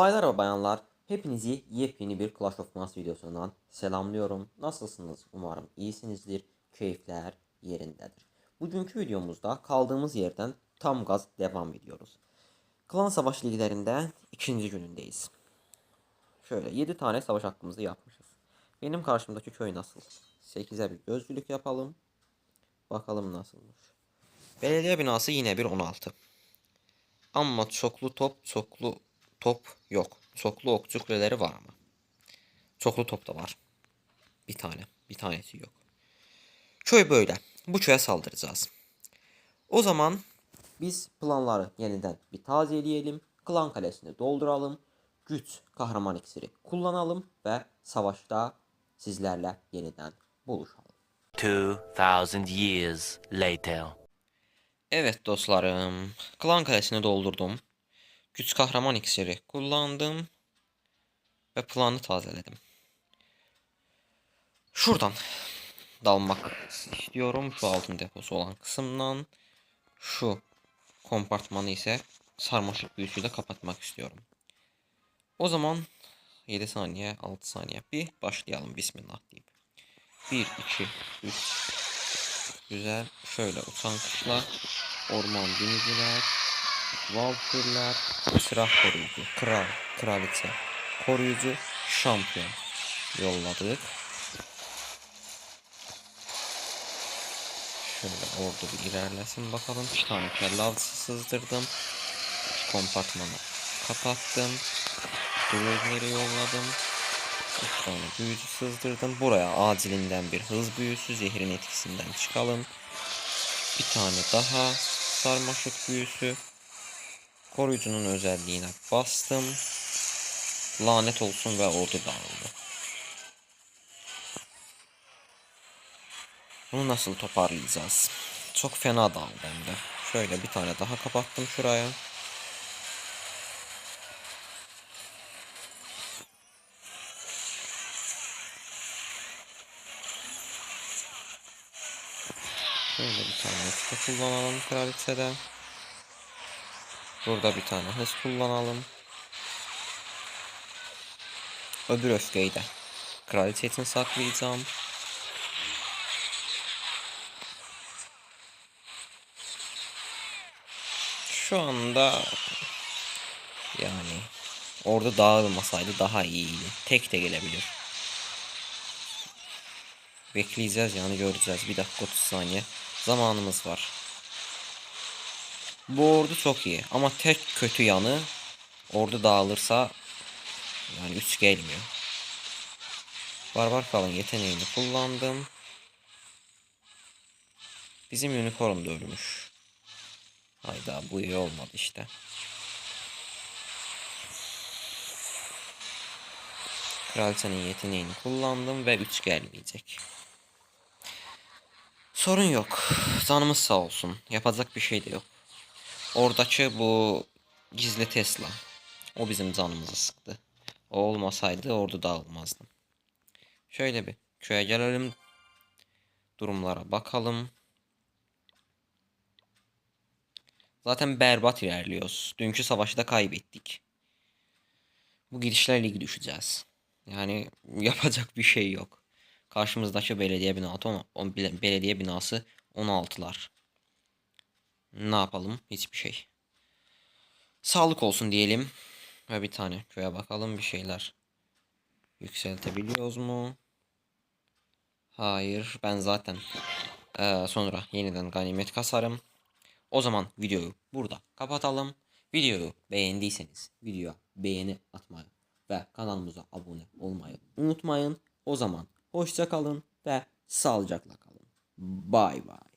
Baylar ve bayanlar, hepinizi yepyeni bir Clash of Clans videosundan selamlıyorum. Nasılsınız? Umarım iyisinizdir. Keyifler yerindedir. Bugünkü videomuzda kaldığımız yerden tam gaz devam ediyoruz. Klan Savaş liglerinde ikinci günündeyiz. Şöyle 7 tane savaş hakkımızı yapmışız. Benim karşımdaki köy nasıl? 8'e bir gözcülük yapalım. Bakalım nasılmış. Belediye binası yine bir 16. Ama çoklu top, çoklu top yok. Çoklu okçu kuleleri var ama. Çoklu top da var. Bir tane. Bir tanesi yok. Köy böyle. Bu köye saldıracağız. O zaman biz planları yeniden bir tazeleyelim. Klan kalesini dolduralım. Güç kahraman iksiri kullanalım ve savaşta sizlerle yeniden buluşalım. 2000 years later. Evet dostlarım. Klan kalesini doldurdum. Güç kahraman iksiri kullandım. Ve planı tazeledim. Şuradan dalmak istiyorum. Şu altın deposu olan kısımdan. Şu kompartmanı ise sarmaşık büyüsüyle kapatmak istiyorum. O zaman 7 saniye 6 saniye bir başlayalım bismillah deyip. 1 2 3 Güzel. Şöyle uçan kuşlar, orman biniciler, valkürler, silah koruyucu, kral, kraliçe, koruyucu, şampiyon yolladık. Şöyle ordu bir ilerlesin bakalım. Bir tane kelle avcısı sızdırdım. Kompartmanı kapattım. Duvarları yolladım. Bir tane büyücü sızdırdım. Buraya acilinden bir hız büyüsü zehrin etkisinden çıkalım. Bir tane daha sarmaşık büyüsü. Koruyucunun özelliğine bastım. Lanet olsun ve ordu dağıldı. Bunu nasıl toparlayacağız? Çok fena dağıldı hem de. Şöyle bir tane daha kapattım şuraya. Şöyle bir tane hız kullanalım kraliçede. Burada bir tane hız kullanalım. Öbür öfkeyi de kraliçe için saklayacağım. Şu anda yani orada dağılmasaydı daha iyiydi. Tek de gelebilir. Bekleyeceğiz yani göreceğiz. Bir dakika 30 saniye. Zamanımız var. Bu ordu çok iyi. Ama tek kötü yanı ordu dağılırsa yani 3 gelmiyor. Barbar kalın yeteneğini kullandım. Bizim unicorn da ölmüş. Hayda bu iyi olmadı işte. Kraliçenin yeteneğini kullandım ve 3 gelmeyecek. Sorun yok. Canımız sağ olsun. Yapacak bir şey de yok. Oradaki bu gizli Tesla. O bizim canımızı sıktı. O olmasaydı ordu dağılmazdı. Şöyle bir köye gelelim. Durumlara bakalım. Zaten berbat ilerliyoruz. Dünkü savaşı da kaybettik. Bu gidişle ligi düşeceğiz. Yani yapacak bir şey yok. Karşımızdaki belediye binası on, belediye binası 16'lar. Ne yapalım? Hiçbir şey. Sağlık olsun diyelim. Ve bir tane köye bakalım bir şeyler. Yükseltebiliyoruz mu? Hayır. Ben zaten eee, sonra yeniden ganimet kasarım. O zaman videoyu burada kapatalım. Videoyu beğendiyseniz videoya beğeni atmayı ve kanalımıza abone olmayı unutmayın. O zaman hoşça kalın ve sağlıcakla kalın. Bay bay.